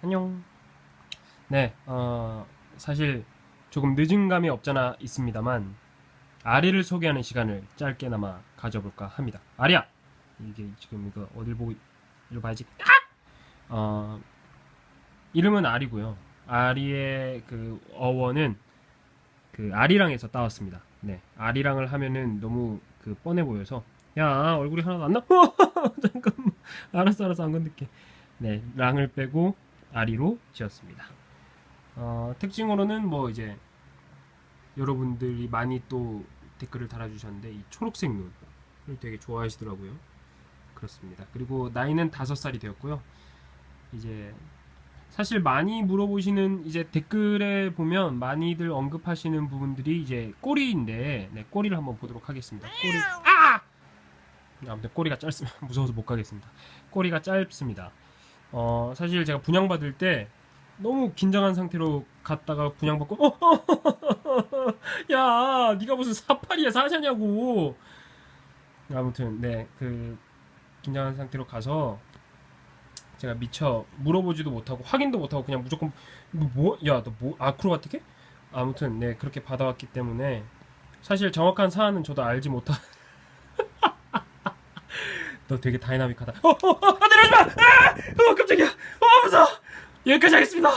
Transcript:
안녕. 네, 어, 사실 조금 늦은 감이 없잖아 있습니다만 아리를 소개하는 시간을 짧게나마 가져볼까 합니다. 아리야, 이게 지금 이거 어딜 보고 이리 봐야지. 어, 이름은 아리고요. 아리의 그 어원은 그 아리랑에서 따왔습니다. 네, 아리랑을 하면은 너무 그 뻔해 보여서 야 얼굴이 하나도 안 나. 잠깐만. 알았어, 알았어, 안 건들게. 네, 랑을 빼고 아리로 지었습니다. 어, 특징으로는 뭐 이제 여러분들이 많이 또 댓글을 달아주셨는데 이 초록색 눈을 되게 좋아하시더라고요. 그렇습니다. 그리고 나이는 다섯 살이 되었고요. 이제 사실 많이 물어보시는 이제 댓글에 보면 많이들 언급하시는 부분들이 이제 꼬리인데 네, 꼬리를 한번 보도록 하겠습니다. 꼬리 아! 아무튼 꼬리가 짧습니다. 무서워서 못 가겠습니다. 꼬리가 짧습니다. 어, 사실 제가 분양받을 때 너무 긴장한 상태로 갔다가 분양받고 어, 야 네가 무슨 사파리야 사자냐고 아무튼 네 그 긴장한 상태로 가서 제가 미처 물어보지도 못하고 확인도 못하고 그냥 무조건 뭐 야 너 뭐 아크로바틱해? 아무튼 네 그렇게 받아왔기 때문에 사실 정확한 사안은 저도 알지 못하 너 되게 다이나믹하다 어, 어, 어, 아, 내려오지 마! 아! 어, 깜짝이야! 어, 무서워! 여기까지 하겠습니다!